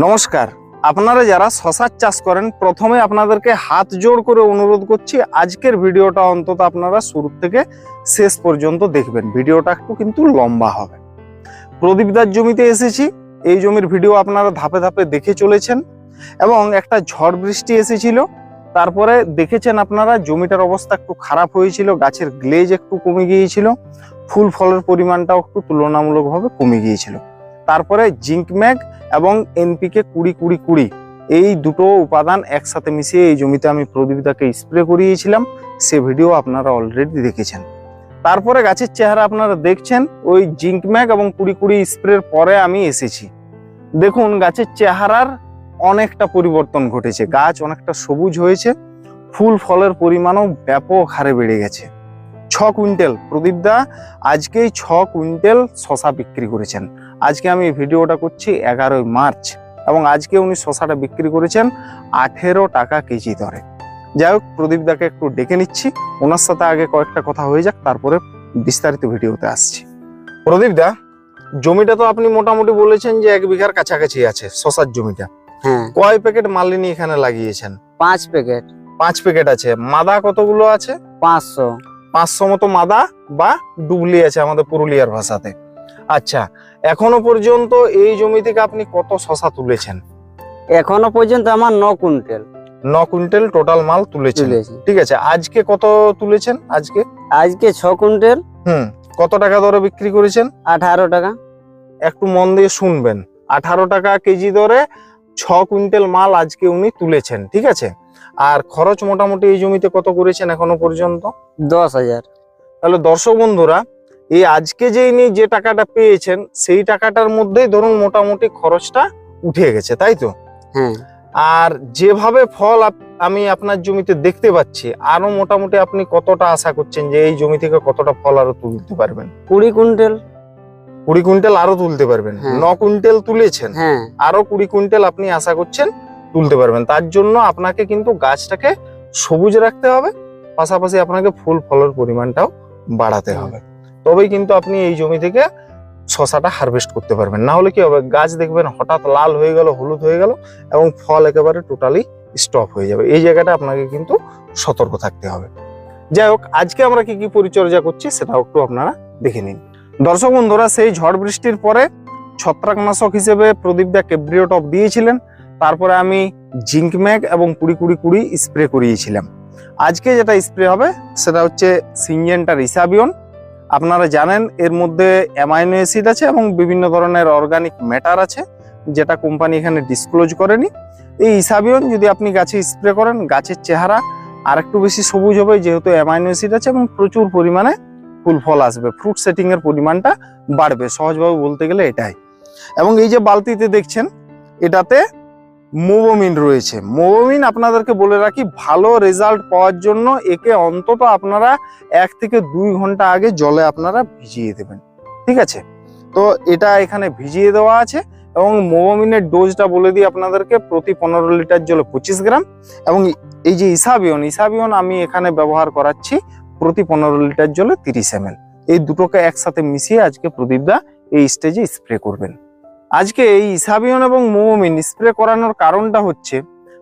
নমস্কার আপনারা যারা শশার চাষ করেন, প্রথমে আপনাদেরকে হাত জোড় করে অনুরোধ করছি, আজকের ভিডিওটা অন্তত আপনারা শুরু থেকে শেষ পর্যন্ত দেখবেন। ভিডিওটা একটু কিন্তু লম্বা হবে। প্রদীপদার জমিতে এসেছি, এই জমির ভিডিও আপনারা ধাপে ধাপে দেখে চলেছেন এবং একটা ঝড় বৃষ্টি এসেছিল। তারপরে দেখেছেন আপনারা, জমিটার অবস্থা একটু খারাপ হয়েছিল, গাছের গ্লেজ একটু কমে গিয়েছিল, ফুল ফলের পরিমাণটাও একটু তুলনামূলকভাবে কমে গিয়েছিল। তারপরে জিঙ্ক ম্যাগ এবং এনপিকে কুড়ি কুড়ি কুড়ি। এই দুটো উপাদান একসাথে মিশিয়ে এই জমিতে আমি প্রদীপদাকে স্প্রে করিয়েছিলাম। সে ভিডিও আপনারা অলরেডি দেখেছেন। তারপরে গাছের চেহারা আপনারা দেখছেন, ওই জিঙ্ক ম্যাগ এবং কুড়ি কুড়ি স্প্রের পরে আমি এসেছি। দেখুন, গাছের চেহারার অনেকটা পরিবর্তন ঘটেছে। গাছ অনেকটা সবুজ হয়েছে। ফুল ফলের পরিমাণও ব্যাপক হারে বেড়ে গেছে। ছ কুইন্টাল। প্রদীপদা আজকেই ছ কুইন্টাল শশা বিক্রি করেছেন। আজকে আমি ভিডিওটা করছি এগারোই মার্চ এবং আজকে উনি শশাটা বিক্রি করেছেন আঠেরো টাকা কেজি দরে। যাই হোক প্রদীপদাকে একটু ডেকে নিচ্ছি। ওনার সাথে আগে কয়েকটা কথা হয়ে যাক তারপরে বিস্তারিত ভিডিওতে আসছি। প্রদীপদা জমিটা তো আপনি মোটামুটি বলেছেন যে এক বিঘার কাছাকাছি আছে শশার জমিটা। হ্যাঁ। কয় প্যাকেট মালিনী এখানে লাগিয়েছেন? পাঁচ প্যাকেট। পাঁচ প্যাকেট আছে। মাদা কতগুলো আছে? পাঁচশো। পাঁচশো মতো মাদা বা ডুবলি আছে আমাদের পুরুলিয়ার ভাষাতে। আচ্ছা এখনও পর্যন্ত এই জমি থেকে আপনি কত শশা তুলেছেন? এখনও পর্যন্ত আমার ন কুইন্টাল। ন কুইন্টাল টোটাল মাল তুলেছেন। তুলেছি। ঠিক আছে আজকে কত তুলেছেন আজকে? আজকে ছ কুইন্টাল। হুম কত টাকা দরে বিক্রি করেছেন? আঠারো টাকা। একটু মন দিয়ে শুনবেন। আঠারো টাকা কেজি দরে ছ কুইন্টাল মাল আজকে উনি তুলেছেন ঠিক আছে? আর খরচ মোটামুটি এই জমিতে কত করেছেন এখনও পর্যন্ত? দশ হাজার। তাহলে দর্শক বন্ধুরা এই আজকে যে ইনি যে টাকাটা পেয়েছেন সেই টাকাটার মধ্যেই ধরুন মোটামুটি খরচটা উঠে গেছে তাই তো? আর যেভাবে ফল আমি আপনার জমিতে দেখতে পাচ্ছি আরও মোটামুটি আপনি কতটা আশা করছেন যে এই জমি থেকে কতটা ফল আরও তুলতে পারবেন? কুড়ি কুইন্টাল। কুড়ি কুইন্টাল আরও তুলতে পারবেন। ন কুইন্টাল তুলেছেন। আরও কুড়ি কুইন্টাল আপনি আশা করছেন তুলতে পারবেন। তার জন্য আপনাকে কিন্তু গাছটাকে সবুজ রাখতে হবে পাশাপাশি আপনাকে ফুল ফলের পরিমাণটাও বাড়াতে। হবে। তবেই কিন্তু আপনি এই জমি থেকে শশাটা হারভেস্ট করতে পারবেন। না হলে কি হবে? গাছ দেখবেন হঠাৎ লাল হয়ে গেল, হলুদ হয়ে গেল এবং ফল একেবারে টোটালি স্টপ হয়ে যাবে। এই জায়গাটা আপনাকে কিন্তু সতর্ক থাকতে হবে। যাই হোক, আজকে আমরা কি কি পরিচর্যা করছি সেটাও একটু আপনারা দেখে নিন। দর্শক বন্ধুরা, সেই ঝড় বৃষ্টির পরে ছত্রাকনাশক হিসেবে প্রদীপ দা কেব্রিও টপ দিয়েছিলেন। তারপরে আমি জিঙ্ক ম্যাগ এবং কুড়ি কুড়ি কুড়ি স্প্রে করিয়েছিলাম। আজকে যেটা স্প্রে হবে, সেটা হচ্ছে সিনজেন্টার ইসাবিয়ন। আপনারা জানেন, এর মধ্যে অ্যামাইনো অ্যাসিড আছে এবং বিভিন্ন ধরনের অর্গানিক ম্যাটার আছে, যেটা কোম্পানি এখানে ডিসক্লোজ করেনি। এই ইসাবিয়ন যদি আপনি গাছে স্প্রে করেন, গাছের চেহারা আর একটু বেশি সবুজ হবে, যেহেতু অ্যামাইনো অ্যাসিড আছে এবং প্রচুর পরিমাণে ফুল ফল আসবে। ফ্রুট সেটিং এর পরিমাণটা বাড়বে, সহজভাবে বলতে গেলে এটাই। এবং এই যে বালতিতে দেখছেন, এটাতে মোবোমিন রয়েছে। মোবোমিন আপনাদেরকে বলে রাখি, ভালো রেজাল্ট পাওয়ার জন্য একে অন্তত আপনারা এক থেকে দুই ঘণ্টা আগে জলে আপনারা ভিজিয়ে দেবেন। ঠিক আছে? তো এটা এখানে ভিজিয়ে দেওয়া আছে এবং মোবোমিনের ডোজটা বলে দিই আপনাদেরকে, প্রতি পনেরো লিটার জলে পঁচিশ গ্রাম এবং এই যে ইসাবিয়ন ইসাবিয়ন আমি এখানে ব্যবহার করাচ্ছি প্রতি পনেরো লিটার জলে তিরিশ এম এই দুটোকে একসাথে মিশিয়ে আজকে প্রদীপদা এই স্টেজে স্প্রে করবেন। আজকে এই ইসাবিয়ন এবং মোমোমিন স্প্রে করানোর কারণটা হচ্ছে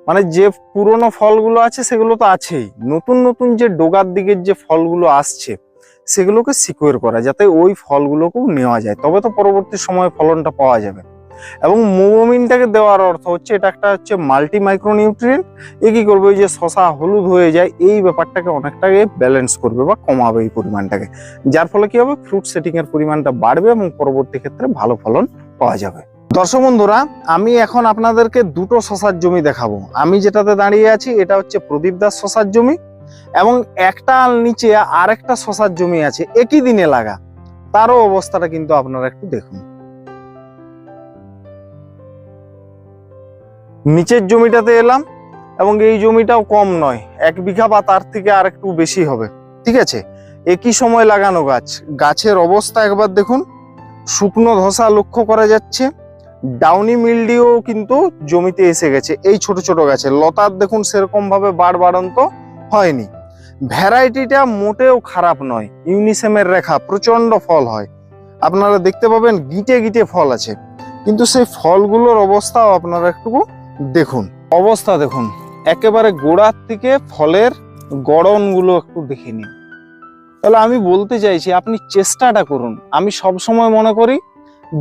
মানে যে পুরনো ফলগুলো আছে সেগুলো তো আছেই। নতুন নতুন যে ডোগার দিকের যে ফলগুলো আসছে, সেগুলোকে সিকিউর করা, যাতে ওই ফলগুলোকেও নেওয়া যায়। তবে তো পরবর্তী সময়ে ফলনটা পাওয়া যাবে। এবং মোমোমিনটাকে দেওয়ার অর্থ হচ্ছে, এটা একটা হচ্ছে মাল্টি মাইক্রোনিউট্রিয়েন্ট এ কী করবে? ওই যে শশা হলুদ হয়ে যায়, এই ব্যাপারটাকে অনেকটাকে ব্যালেন্স করবে বা কমাবে এই পরিমাণটাকে। যার ফলে কি হবে? ফ্রুট সেটিংয়ের পরিমাণটা বাড়বে এবং পরবর্তী ক্ষেত্রে ভালো ফলন পাওয়া যাবে। দর্শক বন্ধুরা, আমি এখন আপনাদেরকে দুটো শশার জমি দেখাবো। আমি যেটাতে দাঁড়িয়ে আছি, এটা হচ্ছে প্রদীপ দাস শশার জমি এবং একটা নিচে আরেকটা শশার জমি আছে, একই দিনে লাগা। তারও অবস্থাটা কিন্তু আপনারা একটু দেখুন। নিচের জমিটাতে এলাম এবং এই জমিটাও কম নয়, এক বিঘা বা তার থেকে আর একটু বেশি হবে। ঠিক আছে? একই সময় লাগানো গাছ। গাছের অবস্থা একবার দেখুন। শুকনো ধসা লক্ষ্য করা যাচ্ছে। ডাউনি মিলডিও কিন্তু জমিতে এসে গেছে। এই ছোট ছোট গাছে। লতার দেখুন সেরকম ভাবে বাড় বাড়ন্ত হয়নি। ভ্যারাইটিটা মোটেও খারাপ নয়। ইউনিসেমের রেখা প্রচণ্ড ফল হয়। আপনারা দেখতে পাবেন গিটে গিটে ফল আছে। কিন্তু সেই ফলগুলোর অবস্থাও আপনারা একটু দেখুন। অবস্থা দেখুন। একেবারে গোড়ার থেকে ফলের গড়নগুলো একটু দেখে নিন। তাহলে আমি বলতে চাইছি, আপনি চেষ্টাটা করুন। আমি সব সময় মনে করি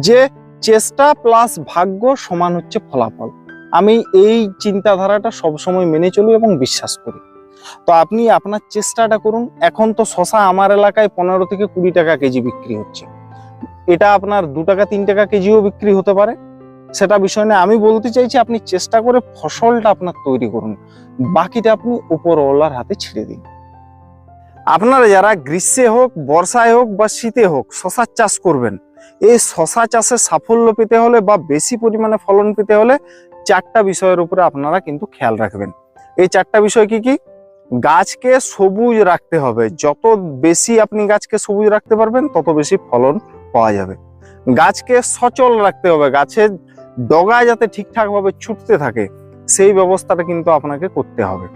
যে চেষ্টা প্লাস ভাগ্য সমান হচ্ছে ফলাফল। আমি এই চিন্তাধারাটা সবসময় মেনে চলি এবং বিশ্বাস করি। তো আপনি আপনার চেষ্টাটা করুন। এখন তো শশা আমার এলাকায় পনেরো থেকে কুড়ি টাকা কেজি বিক্রি হচ্ছে। এটা আপনার দু টাকা, তিন টাকা কেজিও বিক্রি হতে পারে। সেটা বিষয় না আমি বলতে চাইছি, আপনি চেষ্টা করে ফসলটা আপনার তৈরি করুন। বাকিটা আপনি উপরওয়ালার হাতে ছেড়ে দিন। আপনারা যারা গ্রীষ্মে হোক, বর্ষায় হোক বা শীতে হোক শশার চাষ করবেন, এই শশা চাষে সাফল্য পেতে হলে বা বেশি পরিমাণে ফলন পেতে হলে চারটা বিষয়ের উপরে আপনারা কিন্তু খেয়াল রাখবেন। এই চারটা বিষয় কি কি? গাছকে সবুজ রাখতে হবে। যত বেশি আপনি গাছকে সবুজ রাখতে পারবেন, তত বেশি ফলন পাওয়া যাবে। গাছকে সচল রাখতে হবে। গাছের ডগা যাতে ঠিকঠাক ভাবে ছুটতে থাকে, সেই ব্যবস্থাটা কিন্তু আপনাকে করতে হবে।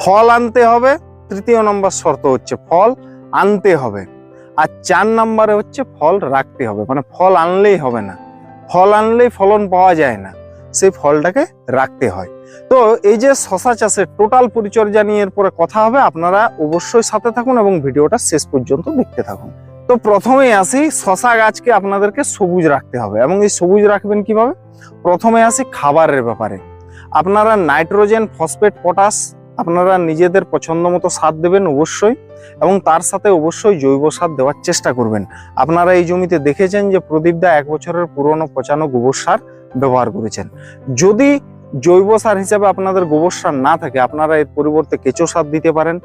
ফল আনতে হবে তৃতীয় নম্বর শর্ত হচ্ছে ফল আনতে হবে। আর চার নম্বরে হচ্ছে ফল রাখতে হবে মানে ফল আনলেই হবে না। ফল আনলেই ফলন পাওয়া যায় না, সেই ফলটাকে রাখতে হয়। তো এই যে শশা চাষের টোটাল পরিচর্যা নিয়ে এরপরে কথা হবে, আপনারা অবশ্যই সাথে থাকুন এবং ভিডিওটা শেষ পর্যন্ত দেখতে থাকুন। তো প্রথমে আসি শশা গাছকে আপনাদেরকে সবুজ রাখতে হবে এবং এই সবুজ রাখবেন কীভাবে? প্রথমে আসি খাবারের ব্যাপারে। আপনারা নাইট্রোজেন, ফসফেট, পটাশ আপনারা নিজেদের পছন্দ মতো সার দেবেন অবশ্যই এবং তার সাথে অবশ্যই জৈব সার দেওয়ার চেষ্টা করবেন। আপনারা এই জমিতে দেখেছেন যে প্রদীপদা এক বছরের পুরনো পচানো গোবর সার ব্যবহার করেছেন। যদি জৈব সার হিসাবে আপনাদের গোবর সার না থাকে, আপনারা এর পরিবর্তে কেঁচো সার দিতে পারেন,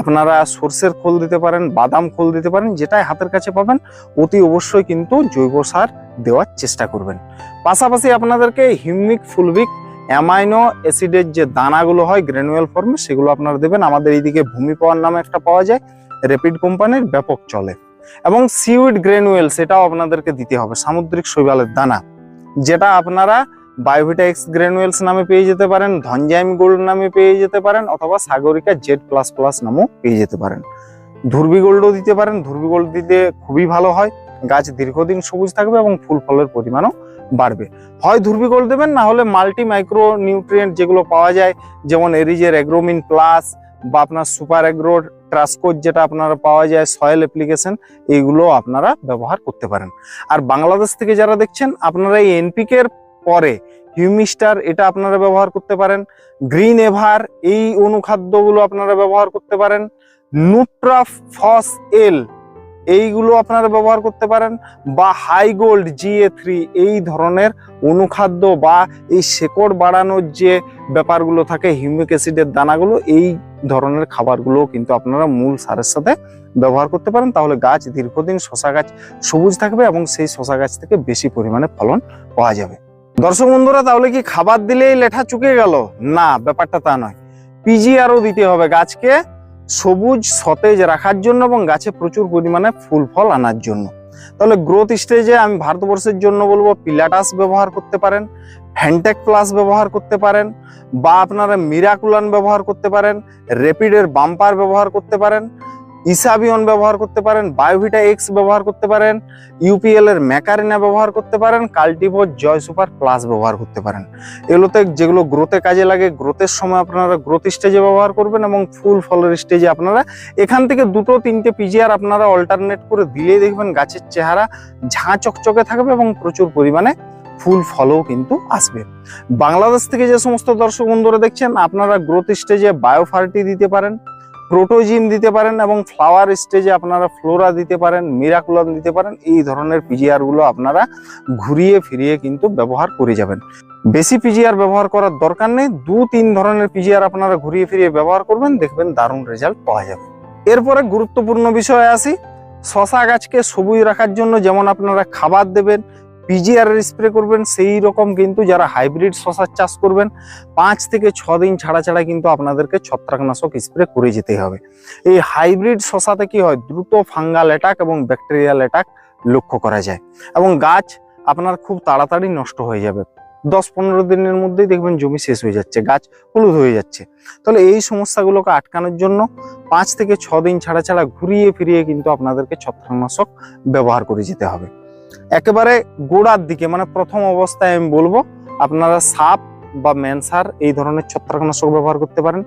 আপনারা সর্ষের খোল দিতে পারেন, বাদাম খোল দিতে পারেন, যেটাই হাতের কাছে পাবেন, অতি অবশ্যই কিন্তু জৈব সার দেওয়ার চেষ্টা করবেন। পাশাপাশি আপনাদেরকে হিউমিক ফুলবিক অ্যামাইনো অ্যাসিডের যে দানাগুলো হয়, গ্র্যানুয়াল ফর্মে, সেগুলো আপনারা দেবেন। আমাদের এইদিকে ভূমি পাওয়ার নামে একটা পাওয়া যায়। র্যাপিড কোম্পানির ব্যাপক চলে। এবং সিউইড গ্র্যানুয়েল সেটাও আপনাদেরকে দিতে হবে। সামুদ্রিক শৈবালের দানা। যেটা আপনারা বায়োভিটা এক্স গ্র্যানুয়েলস নামে পেয়ে যেতে পারেন, ধনজাইম গোল্ড নামে পেয়ে যেতে পারেন, অথবা সাগরিকা জেড প্লাস প্লাস নামও পেয়ে যেতে পারেন। ধুর্বি গোল্ডও দিতে পারেন। ধুর্বি গোল্ড দিতে খুবই ভালো হয়। গাছ দীর্ঘদিন সবুজ থাকবে এবং ফুল ফলের পরিমাণও বাড়বে। হয় ধুরবি গোল্ড দেবেন, না হলে মাল্টি মাইক্রো নিউট্রিয়েন্ট যেগুলো পাওয়া যায়, যেমন এরিজের এগ্রোমিন প্লাস বা আপনার সুপার এগ্রো ট্রাসকোট যেটা আপনারা পাওয়া যায়, সয়েল অ্যাপ্লিকেশন, এইগুলো আপনারা ব্যবহার করতে পারেন। আর বাংলাদেশ থেকে যারা দেখছেন, আপনারা এই এনপিকের পরে হিউমিস্টার এটা আপনারা ব্যবহার করতে পারেন গ্রিন এভার এই অনুখাদ্যগুলো আপনারা ব্যবহার করতে পারেন নুট্রা ফস এল এইগুলো আপনারা ব্যবহার করতে পারেন বা হাই গোল্ড জিএ থ্রি এই ধরনের অনুখাদ্য বা এই শেকড় বাড়ানোর যে ব্যাপারগুলো থাকে, হিউমিক অ্যাসিডের দানাগুলো, এই ধরনের খাবারগুলো কিন্তু আপনারা মূল সারের সাথে ব্যবহার করতে পারেন। তাহলে গাছ দীর্ঘদিন শশা গাছ সবুজ থাকবে এবং সেই শশা গাছ থেকে বেশি পরিমাণে ফলন পাওয়া যাবে। দর্শক বন্ধুরা, তাহলে কি খাবার দিলেই লেঠা চুকে গেল? না, ব্যাপারটা তা নয়। পিজি আরও দিতে হবে গাছকে। সবুজ সতেজ রাখার জন্য এবং গাছে প্রচুর পরিমাণে ফুল, ফল আনার জন্য। তাহলে গ্রোথ স্টেজে আমি ভারতবর্ষের জন্য বলব পিলাটাস ব্যবহার করতে পারেন ফ্যান্টেক প্লাস ব্যবহার করতে পারেন, বা আপনারা মিরাকুলান ব্যবহার করতে পারেন র্যাপিডের বাম্পার ব্যবহার করতে পারেন ইসাবিয়ন ব্যবহার করতে পারেন, বায়োভিটা এক্স ব্যবহার করতে পারেন, ইউপিএল এর ম্যাকারিনা ব্যবহার করতে পারেন কাল্টিভো জয় সুপার প্লাস ব্যবহার করতে পারেন। এগুলোতে যেগুলো গ্রোথে কাজে লাগে গ্রোথের সময় আপনারা গ্রোথ স্টেজে ব্যবহার করবেন এবং ফুল ফলের স্টেজে আপনারা এখান থেকে দুটো তিনটে পিজিআর আপনারা অল্টারনেট করে দিলেই দেখবেন গাছের চেহারা ঝাঁ চকচকে থাকবে এবং প্রচুর পরিমাণে ফুল ফলও কিন্তু আসবে। বাংলাদেশ থেকে যে সমস্ত দর্শক বন্ধুরা দেখছেন, আপনারা গ্রোথ স্টেজে বায়োফার্টি দিতে পারেন প্রোটোজিম দিতে পারেন এবং ফ্লাওয়ার স্টেজে আপনারা ফ্লোরা দিতে পারেন মিরাকুলাম দিতে পারেন, এই ধরনের পিজিআরগুলো আপনারা ঘুরিয়ে ফিরিয়ে কিন্তু ব্যবহার করে যাবেন। বেশি পিজিআর ব্যবহার করার দরকার নেই দু তিন ধরনের পিজিআর আপনারা ঘুরিয়ে ফিরিয়ে ব্যবহার করবেন, দেখবেন দারুণ রেজাল্ট পাওয়া যাবে। এরপরে গুরুত্বপূর্ণ বিষয়ে আসি, শশা গাছকে সবুজ রাখার জন্য যেমন আপনারা খাবার দেবেন পিজিআর স্প্রে করবেন, সেই রকম কিন্তু যারা হাইব্রিড শশার চাষ করবেন, পাঁচ থেকে ছ দিন ছাড়া ছাড়া কিন্তু আপনাদেরকে ছত্রাকনাশক স্প্রে করে যেতে হবে। এই হাইব্রিড শশাতে কি হয়? দ্রুত ফাঙ্গাল অ্যাটাক এবং ব্যাকটেরিয়াল অ্যাটাক লক্ষ্য করা যায় এবং গাছ আপনার খুব তাড়াতাড়ি নষ্ট হয়ে যাবে। দশ পনেরো দিনের মধ্যেই দেখবেন জমি শেষ হয়ে যাচ্ছে, গাছ হলুদ হয়ে যাচ্ছে। তাহলে এই সমস্যাগুলোকে আটকানোর জন্য পাঁচ থেকে ছ দিন ছাড়া ছাড়া ঘুরিয়ে ফিরিয়ে কিন্তু আপনাদেরকে ছত্রাকনাশক ব্যবহার করে যেতে হবে। একেবারে গোড়ার দিকে মানে প্রথম অবস্থায় আমি বলব, আপনারা সাপ বা ম্যানসার এই ধরনের ছত্রাকনাশক ব্যবহার করতে পারেন।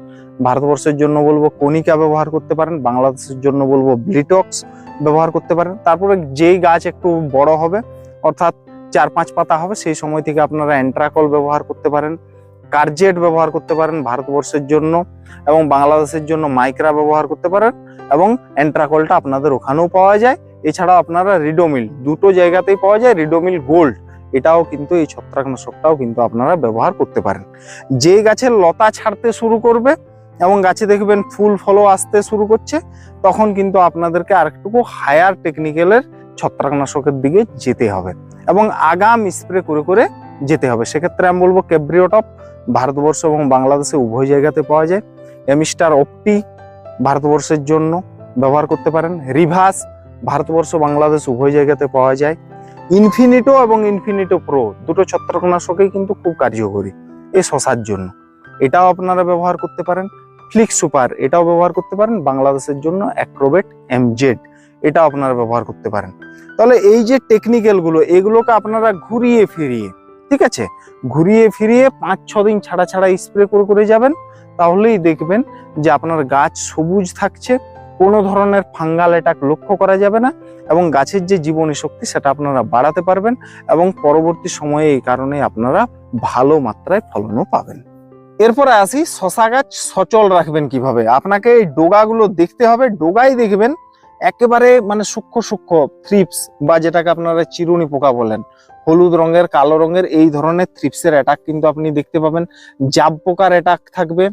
ভারতবর্ষের জন্য বলব কনিকা ব্যবহার করতে পারেন, বাংলাদেশের জন্য বলব ব্লিটক্স ব্যবহার করতে পারেন। তারপরে যেই গাছ একটু বড় হবে, অর্থাৎ চার পাঁচ পাতা হবে, সেই সময় থেকে আপনারা অ্যান্ট্রাকল ব্যবহার করতে পারেন, কার্জেট ব্যবহার করতে পারেন ভারতবর্ষের জন্য এবং বাংলাদেশের জন্য মাইক্রা ব্যবহার করতে পারেন এবং অ্যান্ট্রাকলটা আপনাদের ওখানেও পাওয়া যায়। এছাড়াও আপনারা রিডোমিল দুটো জায়গাতেই পাওয়া যায় রিডোমিল গোল্ড এটাও কিন্তু এই ছত্রাকনাশকটাও কিন্তু আপনারা ব্যবহার করতে পারেন। যে গাছের লতা ছাড়তে শুরু করবে এবং গাছে দেখবেন ফুল ফলও আসতে শুরু করছে, তখন কিন্তু আপনাদেরকে আরেকটুকু হায়ার টেকনিক্যালের ছত্রাকনাশকের দিকে যেতে হবে এবং আগাম স্প্রে করে করে যেতে হবে। সেক্ষেত্রে আমি বলব ক্যাব্রিওটপ ভারতবর্ষ এবং বাংলাদেশে উভয় জায়গাতে পাওয়া যায়। এমিস্টার অপটি ভারতবর্ষের জন্য ব্যবহার করতে পারেন। রিভাস ভারতবর্ষ, বাংলাদেশ উভয় জায়গাতে পাওয়া যায়। ইনফিনিটো এবং ইনফিনিটো প্রো দুটো ছত্রাকনাশকেই কিন্তু খুব কার্যকরী এই শশার জন্য। এটাও আপনারা ব্যবহার করতে পারেন। ফ্লিক্স সুপার এটাও ব্যবহার করতে পারেন। বাংলাদেশের জন্য অ্যাক্রোবেট এমজেড এটাও আপনারা ব্যবহার করতে পারেন। তাহলে এই যে টেকনিক্যালগুলো, এগুলোকে আপনারা ঘুরিয়ে ফিরিয়ে, ঠিক আছে? ঘুরিয়ে ফিরিয়ে পাঁচ, ছ দিন ছাড়া ছাড়া স্প্রে করে করে যাবেন। তাহলেই দেখবেন যে আপনার গাছ সবুজ থাকছে। কোনো ধরনের ফাঙ্গাল অ্যাটাক লক্ষ্য করা যাবে না এবং গাছের যে জীবনী শক্তি সেটা আপনারা বাড়াতে পারবেন এবং পরবর্তী সময়ে এই কারণে আপনারা ভালো মাত্রায় ফলনও পাবেন। এরপরে আসি, শশা গাছ সচল রাখবেন কীভাবে? আপনাকে এই ডোগাগুলো দেখতে হবে, ডোগাই দেখবেন, একেবারে মানে সূক্ষ্ম সূক্ষ্ম থ্রিপস বা যেটাকে আপনারা চিরুনি পোকা বলেন। হলুদ রঙের, কালো রঙের এই ধরনের থ্রিপসের অ্যাটাক কিন্তু আপনি দেখতে পাবেন। জাব পোকার অ্যাটাক থাকবে,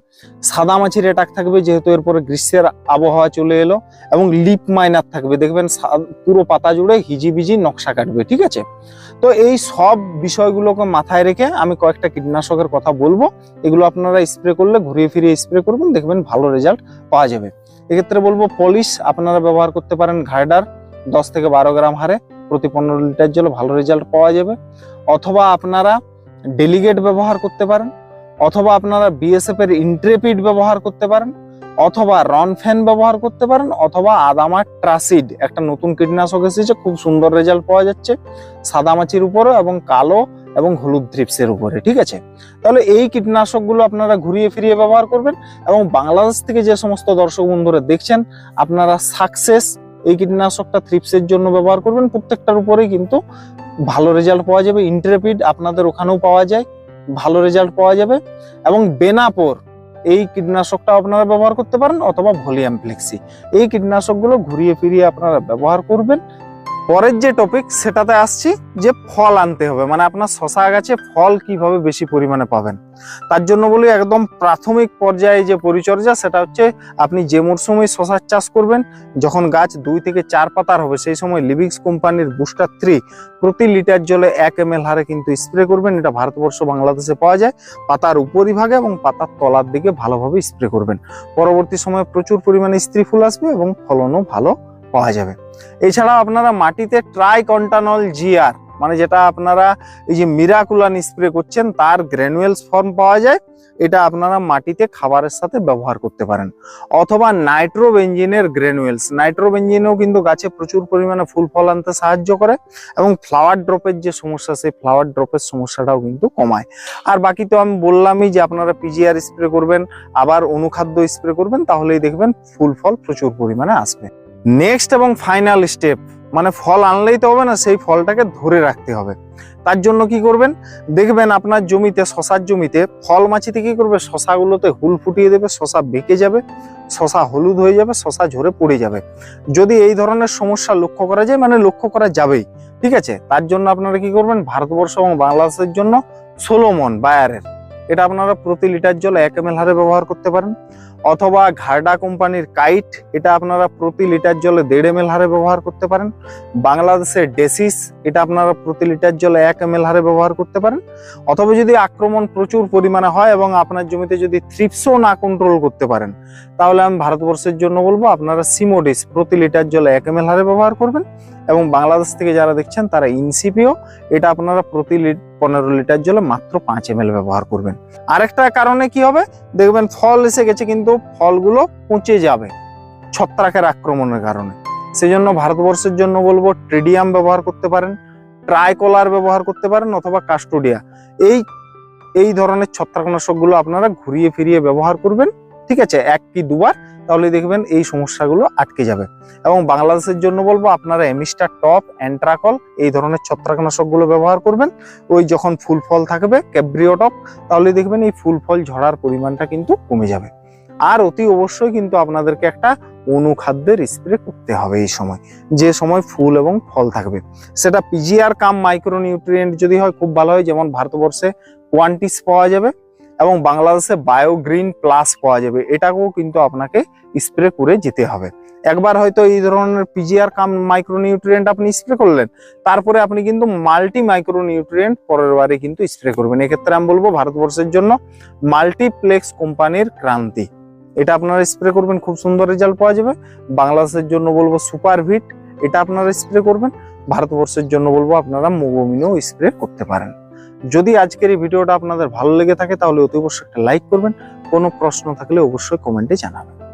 সাদা মাছির অ্যাটাক থাকবে, যেহেতু এরপরে গ্রীষ্মের আবহাওয়া চলে এলো, এবং লিপ মাইনার থাকবে। দেখবেন পুরো পাতা জুড়ে হিজিবিজি নকশা কাটবে, ঠিক আছে? তো এই সব বিষয়গুলোকে মাথায় রেখে আমি কয়েকটা কীটনাশকের কথা বলব। এগুলো আপনারা স্প্রে করলে, ঘুরিয়ে ফিরিয়ে স্প্রে করবেন, দেখবেন ভালো রেজাল্ট পাওয়া যাবে। এক্ষেত্রে বলব পলিশ আপনারা ব্যবহার করতে পারেন ঘাইডার দশ থেকে বারো গ্রাম হারে। প্রতি পনেরো লিটার জলে ভালো রেজাল্ট পাওয়া যাবে। অথবা আপনারা ডেলিগেট ব্যবহার করতে পারেন, অথবা আপনারা বিএসএফ এর ইন্ট্রেপিড ব্যবহার করতে পারেন, অথবা রন ফ্যান ব্যবহার করতে পারেন, অথবা আদামা ট্রাসিড একটা নতুন কীটনাশক এসেছে, খুব সুন্দর রেজাল্ট পাওয়া যাচ্ছে সাদামাছির উপরে এবং কালো এবং হলুদ থ্রিপসের উপরে, ঠিক আছে? তাহলে এই কীটনাশকগুলো আপনারা ঘুরিয়ে ফিরিয়ে ব্যবহার করবেন এবং বাংলাদেশ থেকে যে সমস্ত দর্শক বন্ধুরা দেখছেন, আপনারা সাকসেস এই কীটনাশকটা থ্রিপসের জন্য ব্যবহার করবেন। প্রত্যেকটার উপরেই কিন্তু ভালো রেজাল্ট পাওয়া যাবে। ইন্টারপিড আপনাদের ওখানেও পাওয়া যায়, ভালো রেজাল্ট পাওয়া যাবে। এবং বেনাপোর এই কীটনাশকটা আপনারা ব্যবহার করতে পারেন অথবা ভলিয়াম ফ্লেক্সি এই কীটনাশকগুলো ঘুরিয়ে ফিরিয়ে আপনারা ব্যবহার করবেন। পরের যে টপিক সেটাতে আসছি যে ফল আনতে হবে। মানে আপনার শশা গাছে ফল কীভাবে বেশি পরিমাণে পাবেন? তার জন্য বলি, একদম প্রাথমিক পর্যায়ে যে পরিচর্যা, সেটা হচ্ছে আপনি যে মরশুমে শশার চাষ করবেন, যখন গাছ দুই থেকে চার পাতার হবে, সেই সময় লিভিক্স কোম্পানির বুস্টার থ্রি প্রতি লিটার জলে এক এম এল হারে কিন্তু স্প্রে করবেন। এটা ভারতবর্ষ বাংলাদেশে পাওয়া যায়। পাতার উপরিভাগে এবং পাতার তলার দিকে ভালোভাবে স্প্রে করবেন। পরবর্তী সময়ে প্রচুর পরিমাণে স্ত্রী ফুল আসবে এবং ফলনও ভালো পাওয়া যাবে। এছাড়া আপনারা মাটিতে ট্রাই কন্টানল জিআর মানে যেটা আপনারা এই যে মিরাকুলান স্প্রে করছেন, তার গ্র্যানুয়েলস ফর্ম পাওয়া যায়। এটা আপনারা মাটিতে খাবারের সাথে ব্যবহার করতে পারেন। অথবা নাইট্রোবেঞ্জিনের গ্র্যানুয়েলস নাইট্রোবেঞ্জিনেও কিন্তু গাছে প্রচুর পরিমাণে ফুল ফল আনতে সাহায্য করে এবং ফ্লাওয়ার ড্রপের যে সমস্যা, সেই ফ্লাওয়ার ড্রপের সমস্যাটাও কিন্তু কমায়। আর বাকি তো আমি বললামই যে আপনারা পিজিআর স্প্রে করবেন, আবার অনুখাদ্য স্প্রে করবেন, তাহলেই দেখবেন ফুল ফল প্রচুর পরিমাণে আসবে। নেক্সট এবং ফাইনাল স্টেপ মানে ফল আনলেই তো হবে না, সেই ফলটাকে ধরে রাখতে হবে। তার জন্য কি করবেন? দেখবেন আপনার জমিতে, শশার জমিতে ফল মাছিতে কি করবে? শশাগুলোতে হুল ফুটিয়ে দেবে, শশা বেঁকে যাবে, শশা হলুদ হয়ে যাবে, শশা ঝরে পড়ে যাবে। যদি এই ধরনের সমস্যা লক্ষ্য করা যায় মানে লক্ষ্য করা যাবেই, ঠিক আছে? তার জন্য আপনারা কি করবেন? ভারতবর্ষ এবং বাংলাদেশের জন্য সোলোমন বায়ারের এটা আপনারা প্রতি লিটার জল এক এম হারে ব্যবহার করতে পারেন। অথবা ঘারডা কোম্পানির কাইট, এটা আপনারা প্রতি লিটার জলে দেড় এম হারে ব্যবহার করতে পারেন। বাংলাদেশের ডেসিস, এটা আপনারা প্রতি লিটার জলে এক এম হারে ব্যবহার করতে পারেন। অথবা যদি আক্রমণ প্রচুর পরিমাণে হয় এবং আপনার জমিতে যদি থ্রিপসও না কন্ট্রোল করতে পারেন, তাহলে আমি ভারতবর্ষের জন্য বলব আপনারা সিমোডিস প্রতি লিটার জলে এক এম হারে ব্যবহার করবেন। এবং বাংলাদেশ থেকে যারা দেখছেন তারা ইনসিপিও এটা আপনারা প্রতি পনেরো লিটার জলে মাত্র পাঁচ এম ব্যবহার করবেন। আরেকটা কারণে কি হবে? দেখবেন ফল এসে গেছে, কিন্তু ফলগুলো পচে যাবে ছত্রাকের আক্রমণের কারণে। সেজন্য ভারতবর্ষের জন্য বলব ট্রিডিয়াম ব্যবহার করতে পারেন, ট্রাইকলার ব্যবহার করতে পারেন, অথবা কাস্টোডিয়া। এই এই ধরনের ছত্রাকনাশকগুলো আপনারা ঘুরিয়ে ফিরিয়ে ব্যবহার করবেন। ঠিক আছে? এক কি দুবার, তাহলে দেখবেন এই সমস্যাগুলো আটকে যাবে। এবং বাংলাদেশের জন্য বলব, আপনারা এমিস্টার টপ অ্যান্ট্রাকল এই ধরনের ছত্রাকনাশকগুলো ব্যবহার করবেন। ওই যখন ফুল ফল থাকবে, ক্যাব্রিও টপ, তাহলে দেখবেন এই ফুল ফল ঝরার পরিমাণটা কিন্তু কমে যাবে। আর অতি অবশ্যই কিন্তু আপনাদেরকে একটা অনুখাদ্যের স্প্রে করতে হবে এই সময়, যে সময় ফুল এবং ফল থাকবে। সেটা পিজিআর কাম মাইক্রোনিউট্রিয়েন্ট যদি হয়, খুব ভালো হয়। যেমন ভারতবর্ষে কোয়ান্টিস পাওয়া যাবে। এবং বাংলাদেশে বায়োগ্রিন প্লাস পাওয়া যাবে। এটাকেও কিন্তু আপনাকে স্প্রে করে যেতে হবে। একবার হয়তো এই ধরনের পিজিআর কাম মাইক্রোনিউট্রিয়েন্ট আপনি স্প্রে করলেন, তারপরে আপনি কিন্তু মাল্টি মাইক্রোনিউট্রিয়েন্ট পরের বারে কিন্তু স্প্রে করবেন। এক্ষেত্রে আমি বলব ভারতবর্ষের জন্য মাল্টিপ্লেক্স কোম্পানির ক্রান্তি। এটা আপনারা স্প্রে করবেন, খুব সুন্দর রেজাল্ট পাওয়া যাবে। বাংলাদেশের জন্য বলব সুপার ভিট এটা আপনারা স্প্রে করবেন। ভারতবর্ষের জন্য বলব আপনারা মোগোমিনও স্প্রে করতে পারেন। যদি আজকের এই ভিডিওটা আপনাদের ভালো লেগে থাকে, তাহলে অতি অবশ্যই একটা লাইক করবেন। কোনো প্রশ্ন থাকলে অবশ্যই কমেন্টে জানাবেন।